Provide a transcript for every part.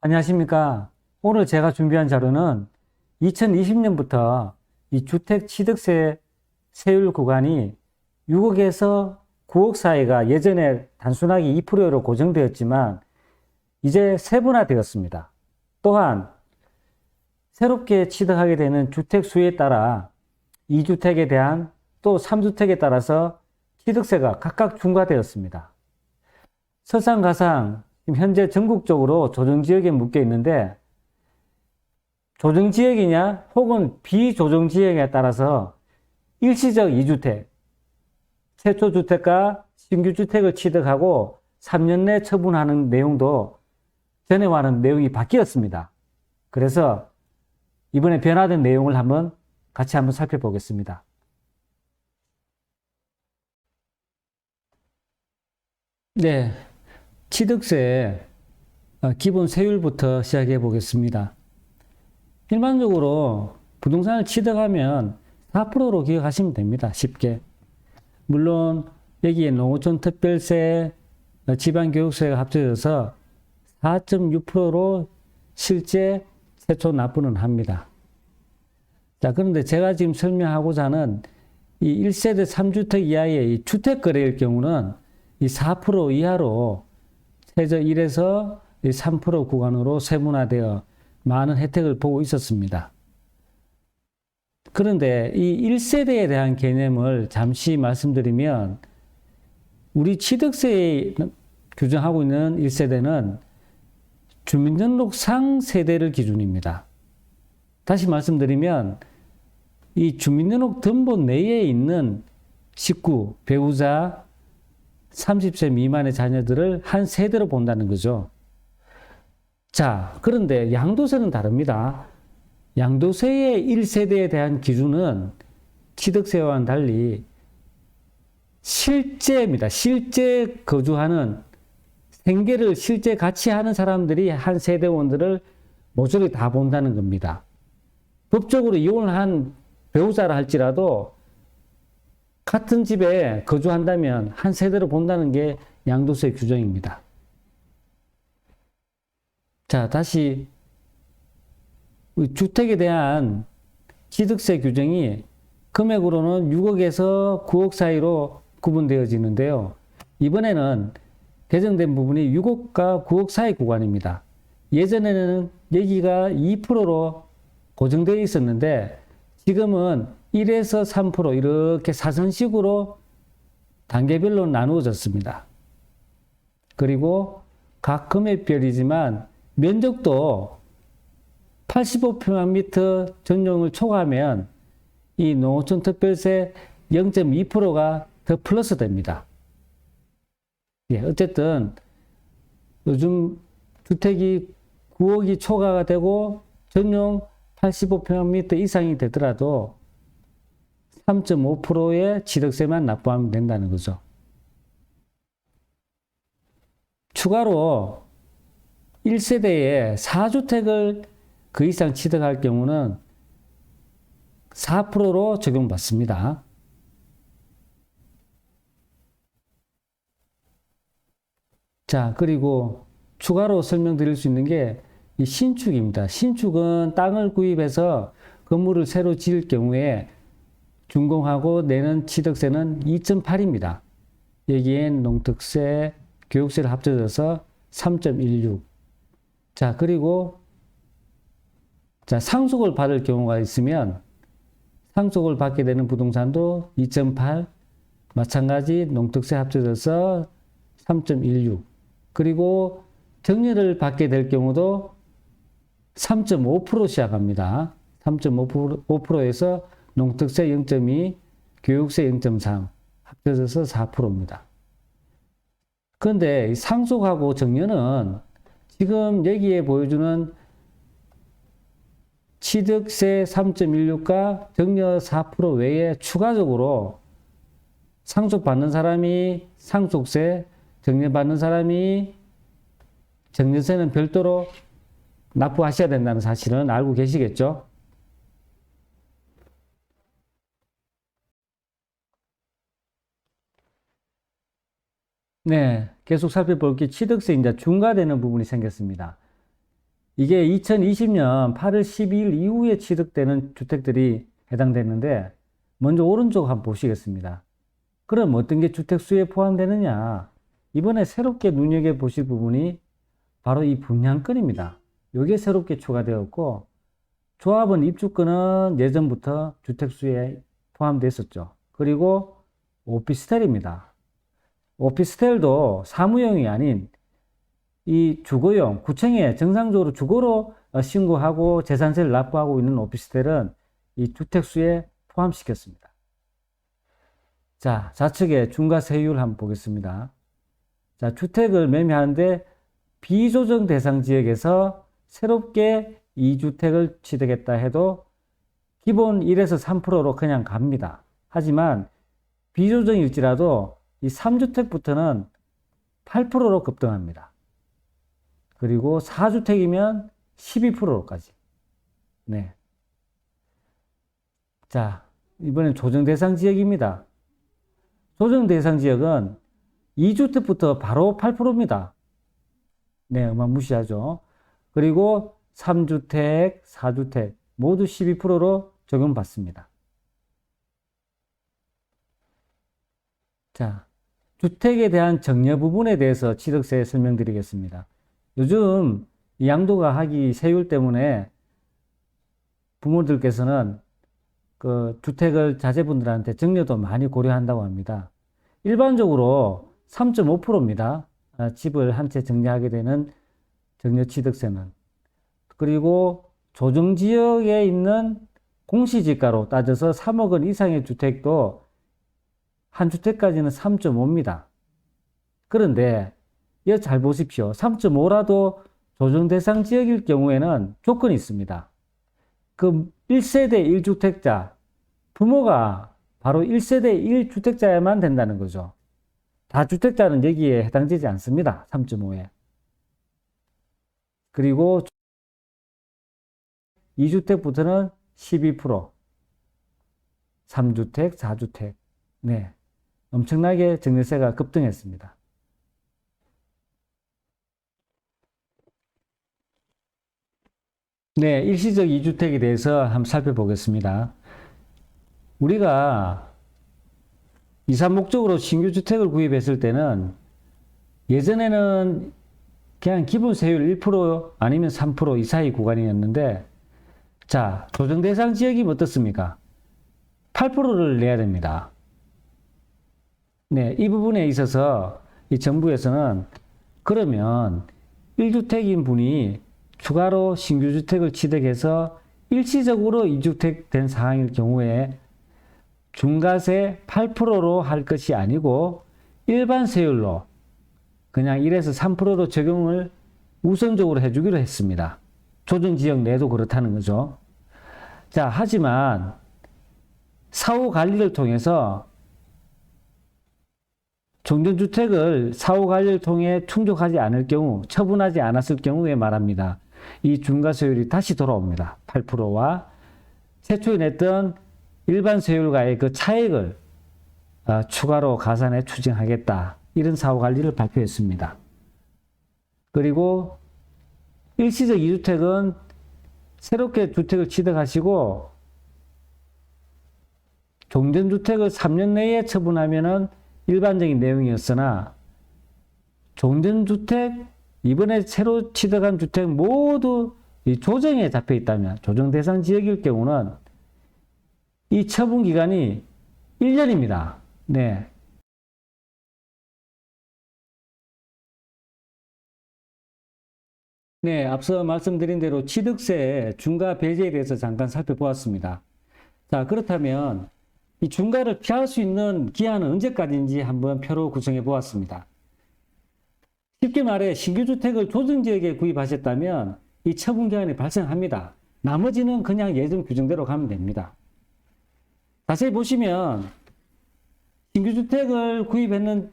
안녕하십니까. 오늘 제가 준비한 자료는 2020년부터 이 주택 취득세 세율 구간이 6억에서 9억 사이가 예전에 단순하게 2%로 고정되었지만 이제 세분화되었습니다. 또한 새롭게 취득하게 되는 주택 수에 따라 2주택에 대한 또 3주택에 따라서 취득세가 각각 중과되었습니다. 설상가상 현재 전국적으로 조정지역에 묶여 있는데 조정지역이냐 혹은 비조정지역에 따라서 일시적 2주택, 최초 주택과 신규 주택을 취득하고 3년 내 처분하는 내용도 전에와는 내용이 바뀌었습니다. 그래서 이번에 변화된 내용을 한번 같이 한번 살펴보겠습니다. 네, 취득세 어, 기본 세율부터 시작해 보겠습니다. 일반적으로 부동산을 취득하면 4%로 기억하시면 됩니다. 쉽게. 물론 여기에 농어촌 특별세, 어, 지방교육세가 합쳐져서 4.6%로 실제 최초 납부는 합니다. 자, 그런데 제가 지금 설명하고자 하는 이 1세대 3주택 이하의 이 주택 거래일 경우는 이 4% 이하로 최저 1에서 3% 구간으로 세분화되어 많은 혜택을 보고 있었습니다. 그런데 이 1세대에 대한 개념을 잠시 말씀드리면 우리 취득세에 규정하고 있는 1세대는 주민등록상 세대를 기준입니다. 다시 말씀드리면 이 주민등록 등본 내에 있는 식구, 배우자, 30세 미만의 자녀들을 한 세대로 본다는 거죠. 자, 그런데 양도세는 다릅니다. 양도세의 1세대에 대한 기준은 취득세와는 달리 실제입니다. 실제 거주하는 생계를 실제 같이 하는 사람들이 한 세대원들을 모조리 다 본다는 겁니다. 법적으로 이혼을 한 배우자라 할지라도 같은 집에 거주한다면 한 세대로 본다는 게 양도세 규정입니다. 자, 다시 주택에 대한 취득세 규정이 금액으로는 6억에서 9억 사이로 구분되어지는데요. 이번에는 개정된 부분이 6억과 9억 사이 구간입니다. 예전에는 여기가 2%로 고정되어 있었는데 지금은 1에서 3% 이렇게 사선식으로 단계별로 나누어졌습니다. 그리고 각 금액별이지만 면적도 85평방미터 전용을 초과하면 이 농어촌 특별세 0.2%가 더 플러스 됩니다. 예, 어쨌든 요즘 주택이 9억이 초과가 되고 전용 85평방미터 이상이 되더라도 3.5%의 취득세만 납부하면 된다는 거죠. 추가로 1세대에 4주택을 그 이상 취득할 경우는 4%로 적용받습니다. 자, 그리고 추가로 설명드릴 수 있는 게 이 신축입니다. 신축은 땅을 구입해서 건물을 새로 지을 경우에 준공하고 내는 취득세는 2.8입니다. 여기엔 농특세, 교육세를 합쳐져서 3.16. 자, 그리고 자, 상속을 받을 경우가 있으면 상속을 받게 되는 부동산도 2.8, 마찬가지 농특세 합쳐져서 3.16. 그리고 정리를 받게 될 경우도 3.5% 시작합니다. 3.5%에서 농특세 0.2, 교육세 0.3 합쳐져서 4%입니다. 그런데 상속하고 정년은 지금 여기에 보여주는 취득세 3.16과 정려 4% 외에 추가적으로 상속받는 사람이 상속세, 정려받는 사람이 정려세는 별도로 납부하셔야 된다는 사실은 알고 계시겠죠? 네, 계속 살펴볼 게 취득세입니다. 중과되는 부분이 생겼습니다. 이게 2020년 8월 12일 이후에 취득되는 주택들이 해당되는데 먼저 오른쪽 한번 보시겠습니다. 그럼 어떤 게 주택수에 포함되느냐? 이번에 새롭게 눈여겨보실 부분이 바로 이 분양권입니다. 이게 새롭게 추가되었고 조합원 입주권은 예전부터 주택수에 포함됐었죠. 그리고 오피스텔입니다. 오피스텔도 사무용이 아닌 이 주거용, 구청에 정상적으로 주거로 어, 신고하고 재산세를 납부하고 있는 오피스텔은 이 주택수에 포함시켰습니다. 자, 좌측에 중과세율 한번 보겠습니다. 자, 주택을 매매하는데 비조정 대상 지역에서 새롭게 2주택을 취득했다 해도 기본 1에서 3%로 그냥 갑니다. 하지만 비조정일지라도 이 3주택부터는 8%로 급등합니다. 그리고 4주택이면 12%까지. 네. 자, 이번엔 조정 대상 지역입니다. 조정 대상 지역은 2주택부터 바로 8%입니다. 네, 음악 무시하죠. 그리고 3주택, 4주택 모두 12%로 적용받습니다. 자, 주택에 대한 정려 부분에 대해서 취득세 설명드리겠습니다. 요즘 양도가 하기 세율 때문에 부모들께서는 그 주택을 자제분들한테 정려도 많이 고려한다고 합니다. 일반적으로 3.5%입니다. 아, 집을 한 채 정리하게 되는 정려 취득세는. 그리고 조정 지역에 있는 공시지가로 따져서 3억 원 이상의 주택도 한 주택까지는 3.5입니다. 그런데 이거 잘 보십시오. 3.5라도 조정 대상 지역일 경우에는 조건이 있습니다. 그 1세대 1주택자, 부모가 바로 1세대 1주택자야만 된다는 거죠. 다주택자는 여기에 해당되지 않습니다. 3.5에. 그리고 2주택부터는 12%, 3주택, 4주택. 네. 엄청나게 증여세가 급등했습니다. 네, 일시적 2주택에 대해서 한번 살펴보겠습니다. 우리가 이사 목적으로 신규 주택을 구입했을 때는 예전에는 그냥 기본 세율 1% 아니면 3%이 사이 구간이었는데 자, 조정 대상 지역이 어떻습니까? 8%를 내야 됩니다. 네, 이 부분에 있어서 이 정부에서는 그러면 1주택인 분이 추가로 신규 주택을 취득해서 일시적으로 2주택 된 상황일 경우에 중과세 8%로 할 것이 아니고 일반 세율로 그냥 1에서 3%로 적용을 우선적으로 해주기로 했습니다. 조정 지역 내도 그렇다는 거죠. 자, 하지만 사후 관리를 통해서 종전주택을 사후 관리를 통해 충족하지 않을 경우, 처분하지 않았을 경우에 말합니다. 이 중과세율이 다시 돌아옵니다. 8%와 최초에 냈던 일반 세율과의 그 차액을 어, 추가로 가산해 추징하겠다. 이런 사후 관리를 발표했습니다. 그리고 일시적 2주택은 새롭게 주택을 취득하시고 종전주택을 3년 내에 처분하면은 일반적인 내용이었으나 종전주택 이번에 새로 취득한 주택 모두 이 조정에 잡혀 있다면 조정 대상 지역일 경우는 이 처분 기간이 1년입니다. 네. 네, 앞서 말씀드린 대로 취득세 중과 배제에 대해서 잠깐 살펴보았습니다. 자, 그렇다면 이 중과를 피할 수 있는 기한은 언제까지인지 한번 표로 구성해 보았습니다. 쉽게 말해 신규 주택을 조정 지역에 구입하셨다면 이 처분 기한이 발생합니다. 나머지는 그냥 예전 규정대로 가면 됩니다. 자세히 보시면 신규 주택을 구입했는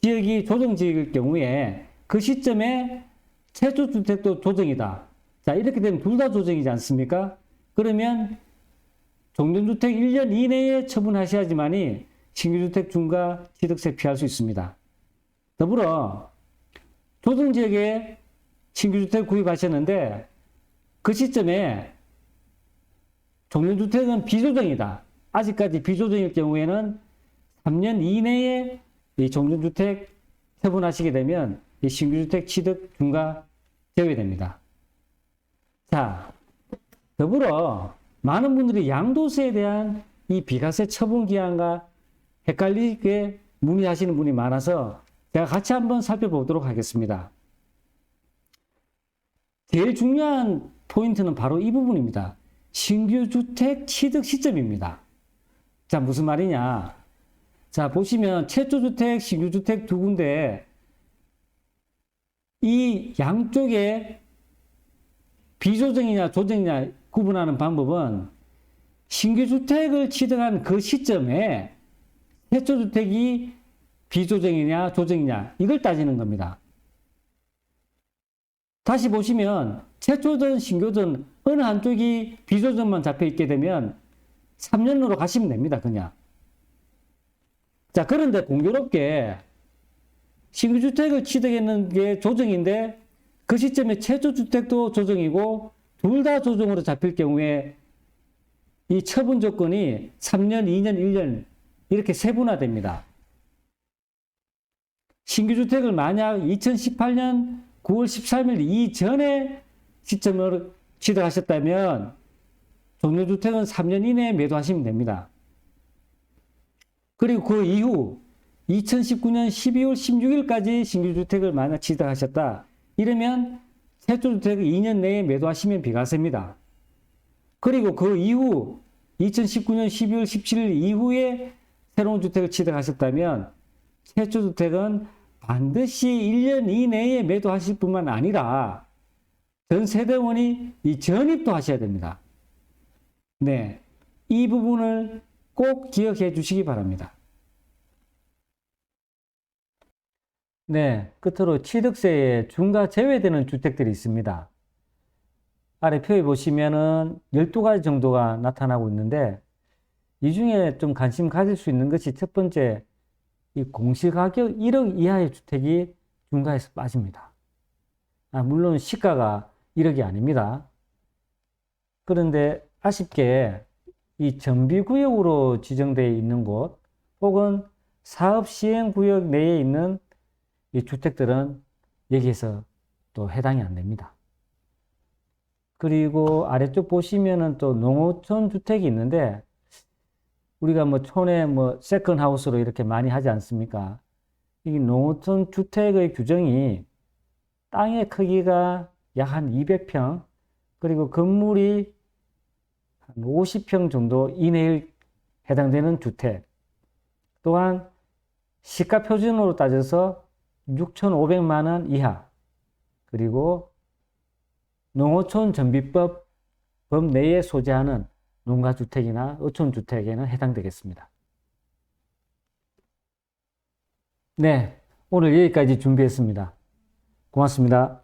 지역이 조정 지역일 경우에 그 시점에 최초 주택도 조정이다. 자, 이렇게 되면 둘 다 조정이지 않습니까? 그러면 종전주택 1년 이내에 처분하셔야지만이 신규주택 중과 취득세 피할 수 있습니다. 더불어 조정지역에 신규주택 구입하셨는데 그 시점에 종료주택은 비조정이다. 아직까지 비조정일 경우에는 3년 이내에 이 종료주택 처분하시게 되면 이 신규주택 취득 중과 제외됩니다. 자, 더불어 많은 분들이 양도세에 대한 이 비과세 처분 기한과 헷갈리게 문의하시는 분이 많아서 제가 같이 한번 살펴보도록 하겠습니다. 제일 중요한 포인트는 바로 이 부분입니다. 신규 주택 취득 시점입니다. 자, 무슨 말이냐? 자, 보시면 최초 주택, 신규 주택 두 군데 이 양쪽에 비조정이냐 조정이냐 구분하는 방법은 신규 주택을 취득한 그 시점에 최초 주택이 비조정이냐 조정이냐 이걸 따지는 겁니다. 다시 보시면 최초든 신규든 어느 한쪽이 비조정만 잡혀 있게 되면 3년으로 가시면 됩니다. 그냥. 자, 그런데 공교롭게 신규주택을 취득했는 게 조정인데 그 시점에 최초주택도 조정이고 둘 다 조정으로 잡힐 경우에 이 처분 조건이 3년, 2년, 1년 이렇게 세분화됩니다. 신규주택을 만약 2018년 9월 13일 이전에 시점을 취득하셨다면 종료주택은 3년 이내에 매도하시면 됩니다. 그리고 그 이후 2019년 12월 16일까지 신규주택을 만약 취득하셨다. 이러면 최초주택을 2년 내에 매도하시면 비과세입니다. 그리고 그 이후 2019년 12월 17일 이후에 새로운 주택을 취득하셨다면 최초주택은 반드시 1년 이내에 매도하실 뿐만 아니라 전 세대원이 이 전입도 하셔야 됩니다. 네. 이 부분을 꼭 기억해 주시기 바랍니다. 네. 끝으로 취득세에 중과 제외되는 주택들이 있습니다. 아래 표에 보시면은 12가지 정도가 나타나고 있는데 이 중에 좀 관심 가질 수 있는 것이 첫 번째 이 공시가격 1억 이하의 주택이 중과에서 빠집니다. 아, 물론 시가가 1억이 아닙니다. 그런데 아쉽게 이 정비구역으로 지정되어 있는 곳 혹은 사업시행구역 내에 있는 이 주택들은 여기에서 또 해당이 안 됩니다. 그리고 아래쪽 보시면은 또 농어촌 주택이 있는데 우리가 뭐 촌에 뭐 세컨 하우스로 이렇게 많이 하지 않습니까? 이 농어촌 주택의 규정이 땅의 크기가 약 한 200평 그리고 건물이 한 50평 정도 이내에 해당되는 주택 또한 시가 표준으로 따져서 6,500만 원 이하 그리고 농어촌 전비법 법 내에 소재하는 농가주택이나 어촌주택에는 해당되겠습니다. 네, 오늘 여기까지 준비했습니다. 고맙습니다.